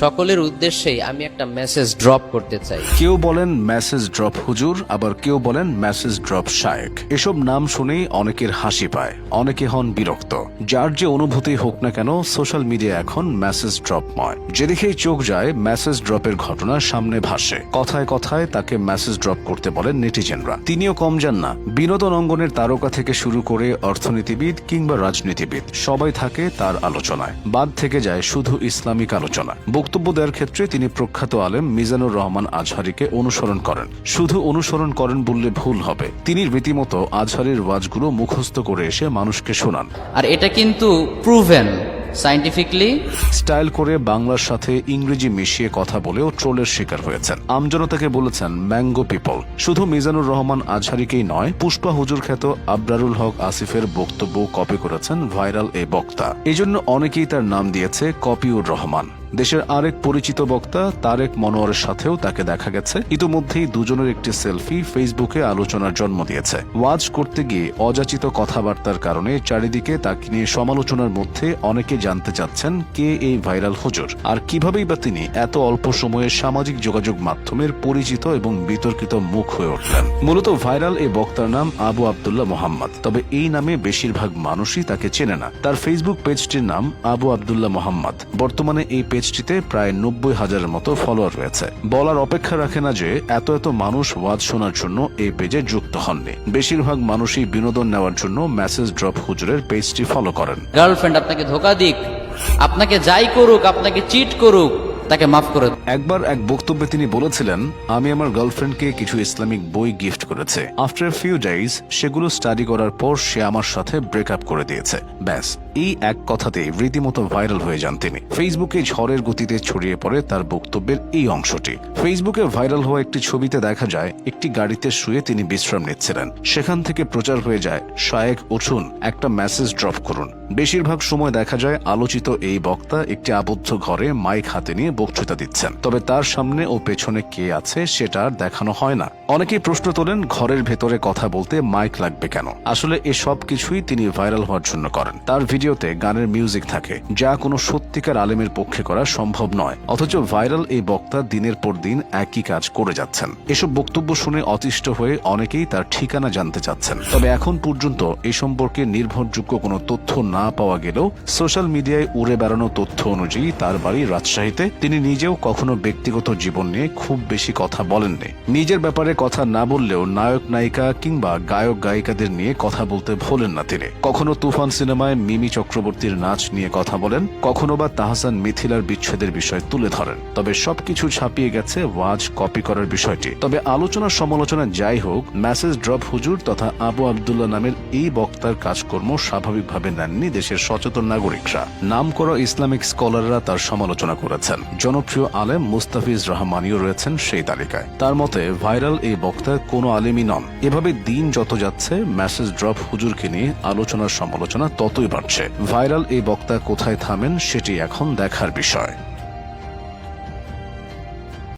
সকলের উদ্দেশ্যেই আমি একটা মেসেজ ড্রপ করতে চাই। কেউ বলেন মেসেজ ড্রপ হুজুর, আবার কেউ বলেন মেসেজ ড্রপ শায়েক এসব নাম শুনেই অনেকের হাসি পায়, অনেকে হন বিরক্ত। যার যে অনুভূতি হোক না কেন সোশ্যাল মিডিয়া এখন মেসেজ ড্রপময় যেদিকেই চোখ যায় মেসেজ ড্রপের ঘটনা সামনে ভাসে। কথায় কথায় তাকে মেসেজ ড্রপ করতে বলেন নেটিজেনরা। তিনিও কম যান না। বিনোদন অঙ্গনের তারকা থেকে শুরু করে অর্থনীতিবিদ কিংবা রাজনীতিবিদ, সবাই থাকে তার আলোচনায়। বাদ থেকে যায় শুধু ইসলামিক আলোচনা। বক্তব্য দেওয়ার ক্ষেত্রে তিনি প্রখ্যাত আলেম মিজানুর রহমান আজহারিকে অনুসরণ করেন। শুধু অনুসরণ করেন বললে ভুল হবে। তিনি রীতিমতো আজহারির ওয়াজগুলো মুখস্থ করে এসে মানুষকে শোনান। আর এটা কিন্তু প্রুভেন সাইন্টিফিকলি স্টাইল করে বাংলার সাথে ইংরেজি মিশিয়ে কথা বলেও ট্রোলের শিকার হয়েছেন। আমজনতাকে বলেছেন ম্যাঙ্গো পিপল। শুধু মিজানুর রহমান আজহারিকেই নয় পুষ্পা হুজুর খ্যাত আবরারুল হক আসিফের বক্তব্য কপি করেছেন ভাইরাল এই বক্তা। এজন্য অনেকেই তার নাম দিয়েছে কপিউর রহমান। দেশের আরেক পরিচিত বক্তা তারেক মনোয়ারের সাথেও তাকে দেখা গেছে। ইতোমধ্যেই দুজনের একটি সেলফি ফেসবুকে আলোচনার জন্ম দিয়েছে। ওয়াজ করতে গিয়ে অযাচিত কথাবার্তার কারণে চারিদিকে তাকে নিয়ে সমালোচনার মধ্যে অনেকে জানতে চাচ্ছেন, কে এই ভাইরাল হুজুর? আর কিভাবেই বা তিনি এত অল্প সময়ে সামাজিক যোগাযোগ মাধ্যমের পরিচিত এবং বিতর্কিত মুখ হয়ে উঠলেন? মূলত ভাইরাল এই বক্তার নাম আবু আবদুল্লাহ মোহাম্মদ। তবে এই নামে বেশিরভাগ মানুষই তাকে চেনে না। তার ফেসবুক পেজটির নাম আবু আবদুল্লাহ মোহাম্মদ। বর্তমানে এই পেজটিতে প্রায় নব্বই হাজারের মতো ফলোয়ার রয়েছে। বলার অপেক্ষা রাখে না যে এত এত মানুষ ওয়াজ শোনার জন্য এই পেজে যুক্ত হননি। বেশিরভাগ মানুষই বিনোদন নেওয়ার জন্য মেসেজ ড্রপ হুজুরের পেজটি ফলো করেন। গার্লফ্রেন্ড আপনাকে ধোকা দিক আপনাকে যাই করুক আপনাকে চিট করুক তাকে মাফ করে একবার এক বক্তব্যে তিনি বলেছিলেন আমি আমার গার্লফ্রেন্ডকে কিছু ইসলামিক বই গিফট করেছে। আফটার ফিউ ডেইজ সেগুলো স্টাডি করার পর সে আমার সাথে ব্রেকআপ করে দিয়েছে। ব্যাস। এই এক কথাতে রীতিমতো ভাইরাল হয়ে যান তিনি। ফেসবুকে ঝড়ের গতিতে ছড়িয়ে পড়ে তার বক্তব্যের এই অংশটি। ফেসবুকে ভাইরাল হওয়া একটি ছবিতে দেখা যায়, একটি গাড়িতে শুয়ে তিনি বিশ্রাম নিচ্ছিলেন। সেখান থেকে প্রচার হয়ে যায়, শায়েক, উঠুন, একটা মেসেজ ড্রপ করুন। বেশিরভাগ সময় দেখা যায়, আলোচিত এই বক্তা একটি আবদ্ধ ঘরে মাইক হাতে নিয়ে বক্তৃতা দিচ্ছেন। তবে তার সামনে ও পেছনে কে আছে, সেটা আর দেখানো হয় না। অনেকেই প্রশ্ন তোলেন, ঘরের ভেতরে কথা বলতে মাইক লাগবে কেন? আসলে এ সব কিছুই তিনি ভাইরাল হওয়ার জন্য করেন। তার ভিডিওতে গানের মিউজিক থাকে, যা কোনো সত্যিকার আলেমের পক্ষে করা সম্ভব নয়। অথচ ভাইরাল এই বক্তা দিনের পর দিন একই কাজ করে যাচ্ছেন। এসব বক্তব্য শুনে অতিষ্ঠ হয়ে অনেকেই তার ঠিকানা জানতে চাচ্ছেন। তবে এখন পর্যন্ত এ সম্পর্কে নির্ভরযোগ্য কোনো তথ্য না পাওয়া গেলেও সোশ্যাল মিডিয়ায় উড়ে বেড়ানো তথ্য অনুযায়ী তার বাড়ি রাজশাহীতে তিনি নিজেও কখনো ব্যক্তিগত জীবন নিয়ে খুব বেশি কথা বলেননি। নিজের ব্যাপারে কথা না বললেও নায়ক নায়িকা কিংবা গায়ক গায়িকাদের নিয়ে কথা বলতে ভোলেন না তিনি। কখনো তুফান সিনেমায় মিমি চক্রবর্তীর নাচ নিয়ে কথা বলেন, কখনো বা তাহসান মিথিলার বিচ্ছেদের বিষয় তুলে ধরেন। তবে সবকিছু ছাপিয়ে গেছে ওয়াজ কপি করার বিষয়টি। তবে আলোচনা সমালোচনা যাই হোক, মেসেজ ড্রপ হুজুর তথা আবু আবদুল্লাহ নামের এই বক্তার কাজকর্ম স্বাভাবিকভাবে নেননি দেশের সচেতন নাগরিকরা। নাম করা ইসলামিক স্কলাররা তার সমালোচনা করেছেন। জনপ্রিয় আলেম মুস্তাফিজ রহমানিও রয়েছেন সেই তালিকায়। তার মতে, ভাইরাল এই বক্তা কোনো আলেমই নন। এভাবে দিন যত যাচ্ছে মেসেজ ড্রপ হুজুরকে নিয়ে আলোচনার সমালোচনা ততই বাড়ছে। ভাইরাল এই বক্তা কোথায় থামেন, সেটি এখন দেখার বিষয়।